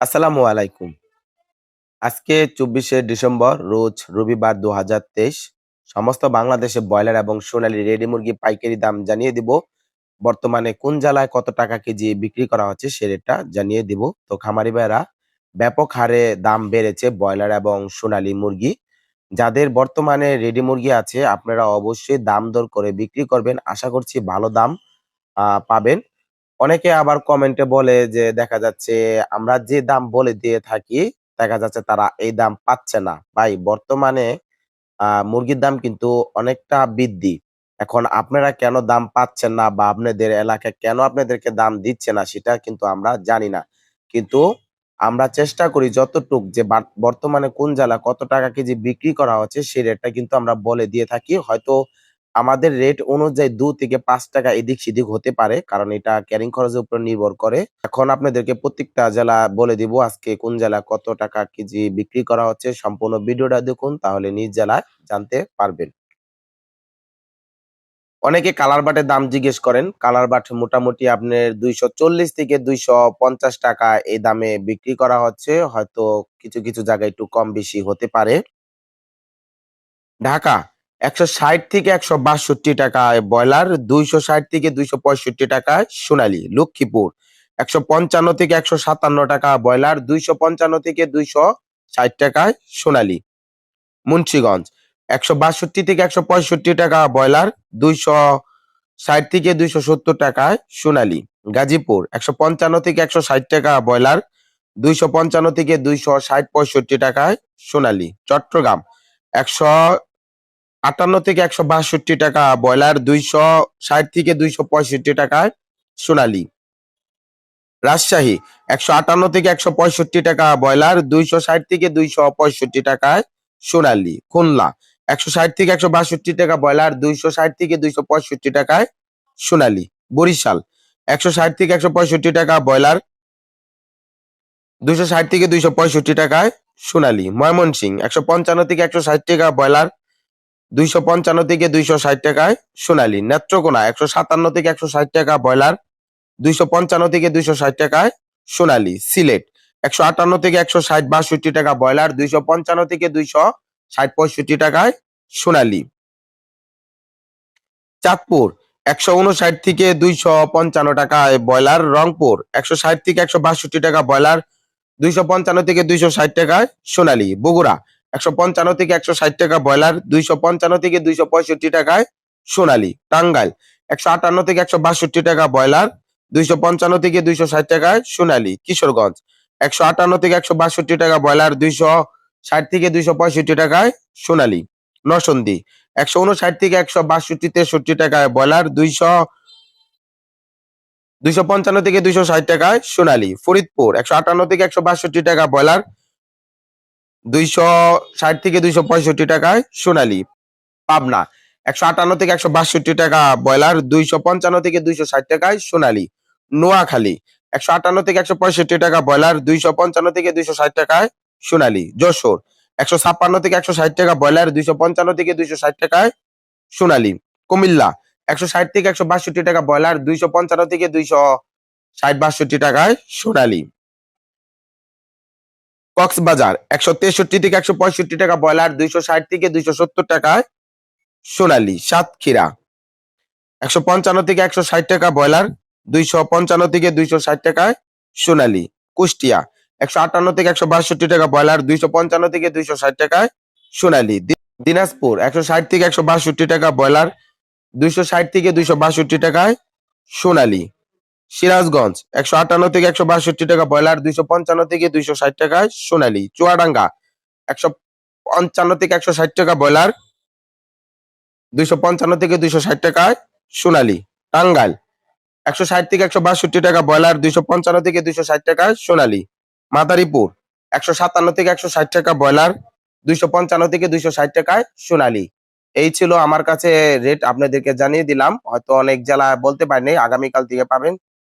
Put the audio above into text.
আসসালামু আলাইকুম। আজকে ২৪শে ডিসেম্বর, রোজ রবিবার ২০২৩ সমস্ত বাংলাদেশে ব্রয়লার এবং সোনালী রেডি মুরগি পাইকারি দাম জানিয়ে দিব। বর্তমানে কোন জেলায় কত টাকা কেজি বিক্রি করা হচ্ছে সে রেটটা জানিয়ে দিব। তো খামারি ভাইয়েরা, ব্যাপক হারে দাম বেড়েছে ব্রয়লার এবং সোনালী মুরগি। যাদের বর্তমানে রেডি মুরগি আছে, আপনারা অবশ্যই দাম দর করে বিক্রি করবেন। আশা করছি ভালো দাম পাবেন। অনেকে আবার কমেন্টে বলে যে, দেখা যাচ্ছে আমরা যে দাম বলে দিয়ে থাকি, দেখা যাচ্ছে তারা এই দাম পাচ্ছে না। ভাই, বর্তমানে মুরগির দাম কিন্তু অনেকটা বৃদ্ধি। এখন আপনারা কেন দাম পাচ্ছেন না বা আপনাদের এলাকায় কেন আপনাদেরকে দাম দিচ্ছে না, সেটা কিন্তু আমরা জানি না। কিন্তু আমরা চেষ্টা করি যতটুক যে বর্তমানে কোন জেলায় কত টাকা কেজি বিক্রি করা হচ্ছে সেই রেটটা কিন্তু আমরা বলে দিয়ে থাকি। হয়তো আমাদের রেট অনুযায়ী দু থেকে পাঁচ টাকা এদিক-সেদিক হতে পারে। কারণ এটা ক্যারিং খরচের উপর নির্ভর করে। এখন আপনাদেরকে প্রত্যেকটা জেলা বলে দিব আজকে কোন জেলা কত টাকা কেজি বিক্রি করা হচ্ছে। সম্পূর্ণ ভিডিওটা দেখুন তাহলে নিজ জেলায় জানতে পারবেন। অনেকে কালার বাটের দাম জিজ্ঞেস করেন। কালার বাট মোটামুটি আপনার ৳২৪০ থেকে ৳২৫০ এই দামে বিক্রি করা হচ্ছে। হয়তো কিছু, কিছু জায়গায় একটু কম বেশি হতে পারে। ঢাকা ৳১৬০ থেকে ৳১৬২ ব্রয়লার, ৳২৬০ থেকে ৳২৬৫ সোনালী। লক্ষ্মীপুর ৳১৫৫ থেকে ৳১৫৭ ব্রয়লার, ৳২৫৫ থেকে ৳২৬০ সোনালী। মুন্সিগঞ্জ ৳১৬২ থেকে ৳১৬৫ ব্রয়লার, ৳২৬০ থেকে ৳২৭০ সোনালী। গাজীপুর ৳১৫৫ থেকে ৳১৬০ ব্রয়লার, ৳২৫৫ থেকে ৳২৬০-৬৫ সোনালী। চট্টগ্রাম ৳১৫৮ থেকে ৳১৬২ ব্রয়লার, ৳২৬০ থেকে দুইশো ৳২৬৫ সোনালী। রাজশাহী ৳১৫৮ থেকে ৳১৬৫ ব্রয়লার, ৳২৬০ থেকে ৳২৬৫ সোনালী। খুলনা ৳১৬০ থেকে ৳১৬২ ব্রয়লার, ৳২৬০ থেকে দুইশো পঁয়ষট্টি ৳২৬৫ সোনালী। বরিশাল ৳১৬০ থেকে ৳১৬৫ ব্রয়লার, ৳২৬০ থেকে ৳২৬৫ সোনালী। ময়মনসিংহ ৳১৫৫ থেকে ৳১৬০ ব্রয়লার, ৳২৫৫ থেকে ৳২৬০ সোনালী। নেত্রকোনা ৳১৫৭ থেকে ৳১৬০ ব্রয়লার, ৳২৫৫ থেকে ৳২৬০ সোনালী। সিলেট ৳১৫৮ থেকে ৳১৬০-৬২ ব্রয়লার, ৳২৫৫ থেকে ৳২৬০-৬৫ সোনালী। চাঁদপুর ৳১৫৯ থেকে ৳২৫৫ ব্রয়লার, রংপুর ৳১৬০ থেকে ৳১৬২ ব্রয়লার, ৳২৫৫ থেকে ৳২৬০ সোনালী। বগুড়া ৳১৫৫ থেকে ৳১৬০ ব্রয়লার, ৳২৫৫ থেকে ৳২৬৫ সোনালী। টাঙ্গাইল ৳১৫৮ থেকে ৳১৬২ ব্রয়লার, ৳২৫৫ থেকে ৳২৬০ সোনালী। কিশোরগঞ্জ ৳১৫৮ থেকে ৳১৬২ ব্রয়লার, ৳২৬০ থেকে ৳২৬৫ সোনালী। নরসিংদী ৳১৫৯ থেকে ৳১৬২-৬৩ ব্রয়লার, ৳২৫৫ থেকে ৳২৬০ সোনালী। ফরিদপুর ৳১৫৮ থেকে ৳১৬২ ব্রয়লার, ৳২৬০ থেকে ৳২৬৫ সোনালী। পাবনা ৳১৫৮ থেকে ৳১৬২ ব্রয়লার, ৳২৫৫ থেকে ৳২৬০ সোনালী। নোয়াখালী ৳১৫৮ থেকে ৳১৬৫ ব্রয়লার, ৳২৫৫ থেকে ৳২৬০ সোনালী। যশোর ৳১৫৬ থেকে ৳১৬০ ব্রয়লার, ৳২৫৫ থেকে ৳২৬০ সোনালী। কুমিল্লা ৳১৬০ থেকে ৳১৬২ ব্রয়লার, ৳২৫৫ থেকে ৳২৬০-৬২ সোনালী। কক্সবাজার ৳১৬৩ থেকে ৳১৬৫ ব্রয়লার, ৳২৬০ থেকে দুইশো সত্তর টাকায় সোনালি সাতক্ষীরা। ৳১৫৫ থেকে ৳১৬০ ব্রয়লার, ৳২৫৫ থেকে দুইশো ষাট টাকায় সোনালি। কুষ্টিয়া ৳১৫৮ থেকে ৳১৬২ ব্রয়লার, ৳২৫৫ থেকে দুইশো ষাট টাকায় সোনালি। দিনাজপুর ৳১৬০ থেকে ৳১৬২ ব্রয়লার, ৳২৬০ থেকে ৳২৬২ সোনালী। সিরাজগঞ্জ ৳১৫৮ থেকে ৳১৬২ ব্রয়লার, ৳২৫৫ থেকে ৳২৬০ সোনালী। চুয়াডাঙ্গা ৳১৫৫ থেকে ৳১৬০ ব্রয়লার, ৳২৫৫ থেকে ৳২৬০ সোনালী। টাঙ্গাইল ৳১৬০ থেকে ৳১৬২ ব্রয়লার, ৳২৫৫ থেকে দুইশো ষাট ৳২৬০ সোনালী। মাদারীপুর ৳১৫৭ থেকে ৳১৬০ ব্রয়লার, ৳২৫৫ থেকে ৳২৬০ সোনালী। এই ছিল আমার কাছে রেট আপনাদেরকে জানিয়ে দিলাম। হয়তো অনেক জেলা বলতে পারিনি। আগামীকাল থেকে পাবেন।